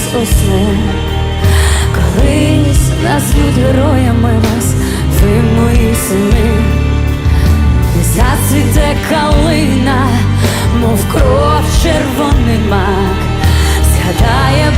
із ослом, колись назвуть героями вас, ви мої сини, зацвіте калина, мов кров червоний мак, згадає.